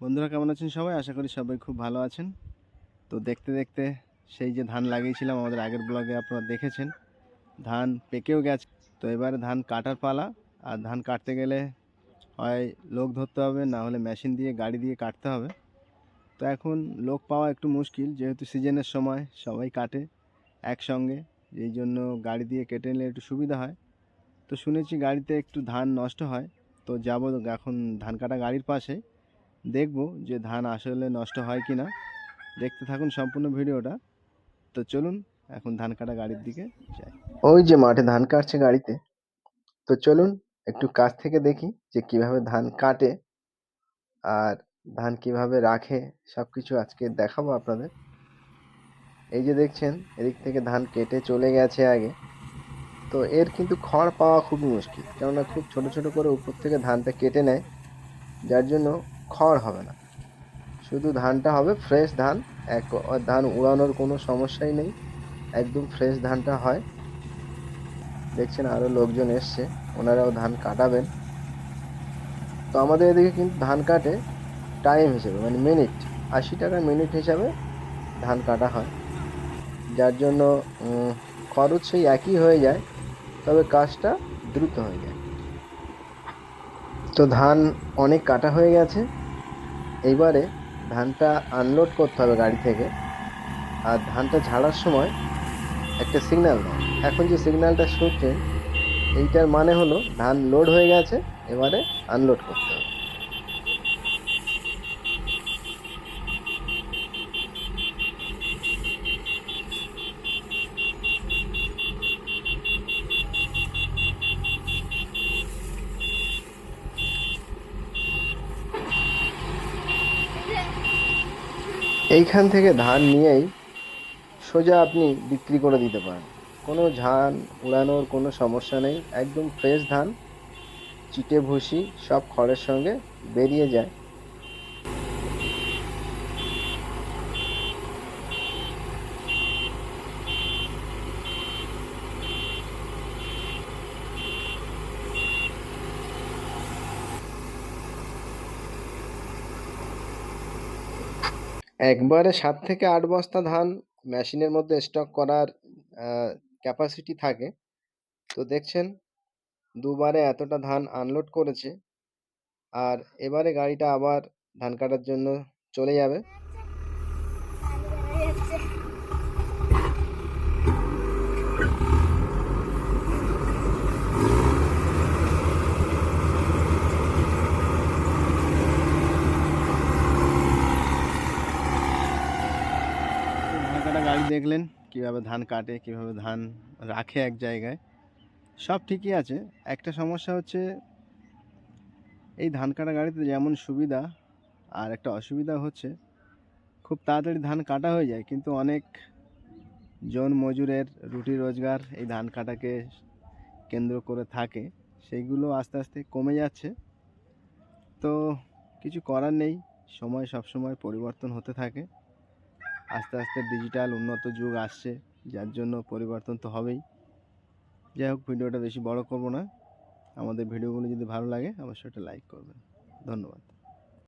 বন্ধুরা কেমন আছেন সবাই? আশা করি সবাই খুব ভালো আছেন। তো দেখতে দেখতে সেই যে ধান লাগিয়েছিলাম, আমাদের আগের ব্লগে আপনারা দেখেছেন। ধান পেকেও গেছে। তো এবারে ধান কাটার পালা। আর ধান কাটতে গেলে হয় লোক ধরতে হবে, না হলে মেশিন দিয়ে, গাড়ি দিয়ে কাটতে হবে। তো এখন লোক পাওয়া একটু মুশকিল, যেহেতু সিজনের সময় সবাই কাটে একসঙ্গে, এই জন্য গাড়ি দিয়ে কেটে নিলে একটু সুবিধা হয়। তো শুনেছি গাড়িতে একটু ধান নষ্ট হয়। তো যাব এখন ধান কাটা গাড়ির পাশে। দেখব যে ধান আসলে নষ্ট হয় কি না দেখতে থাকুন সম্পূর্ণ ভিডিওটা। তো চলুন, এখন ধান কাটা গাড়ির দিকে যাই। ওই যে মাঠে ধান কাটছে গাড়িতে। তো চলুন, একটু কাছ থেকে দেখি যে কীভাবে ধান কাটে আর ধান কীভাবে রাখে সব কিছু আজকে দেখাবো আপনাদের। এই যে দেখছেন, এদিক থেকে ধান কেটে চলে গেছে আগে। তো এর কিন্তু খড় পাওয়া খুবই মুশকিল। কেননা খুব ছোট ছোট করে উপর থেকে ধানটা কেটে নেয়। যার জন্য খড় হবে না। শুধু ধানটা হবে ফ্রেশ ধান। এক, ধান উড়ানোর কোনো সমস্যাই নেই। একদম ফ্রেশ ধানটা হয়। দেখছেন আরও লোকজন এসছে, ওনারাও ধান কাটাবেন। তো আমাদের এদিকে কিন্তু ধান কাটে টাইম হিসেবে মানে মিনিট আশি টাকা মিনিট হিসাবে ধান কাটা হয়। যার জন্য খরচ সেই একই হয়ে যায়, তবে কাজটা দ্রুত হয়ে যায়। তো ধান অনেক কাটা হয়ে গেছে। এইবারে ধানটা আনলোড করতে হবে গাড়ি থেকে। আর ধানটা ঝাড়ার সময় একটা সিগন্যাল দেয় এখন যে সিগন্যালটা শুনছেন, এইটার মানে হলো ধান লোড হয়ে গেছে, এবারে আনলোড করতে হবে। এইখান থেকে ধান নিয়েই সোজা আপনি বিক্রি করে দিতে পারেন। কোনো ধান উড়ানোর কোনো সমস্যা নেই। একদম ফ্রেশ ধান, চিটে ভুসি, সব খড়ের সঙ্গে বেরিয়ে যায়। একবারে সাত থেকে আট বস্তা ধান মেশিনের মধ্যে স্টক করার ক্যাপাসিটি থাকে। তো দেখছেন, দুবারে এতটা ধান আনলোড করেছে। আর এবারে গাড়িটা আবার ধান কাটার জন্য চলে যাবে ধান কাটা গাড়ি দেখলেন, কীভাবে ধান কাটে, কীভাবে ধান রাখে এক জায়গায়, সব ঠিকই আছে। একটা সমস্যা হচ্ছে, এই ধান কাটা গাড়িতে যেমন সুবিধা, আর একটা অসুবিধা হচ্ছে, খুব তাড়াতাড়ি ধান কাটা হয়ে যায়, কিন্তু অনেক জন মজুরের রুটি রোজগার এই ধান কাটাকে কেন্দ্র করে থাকে, সেইগুলো আস্তে আস্তে কমে যাচ্ছে। তো কিছু করার নেই, সময় সব সময় পরিবর্তন হতে থাকে। আস্তে আস্তে ডিজিটাল উন্নত যুগ আসছে, যার জন্য পরিবর্তন তো হবেই। যাই হোক, ভিডিওটা বেশি বড় করব না। আমাদের ভিডিওগুলো যদি ভালো লাগে, অবশ্যই একটা লাইক করবেন। ধন্যবাদ।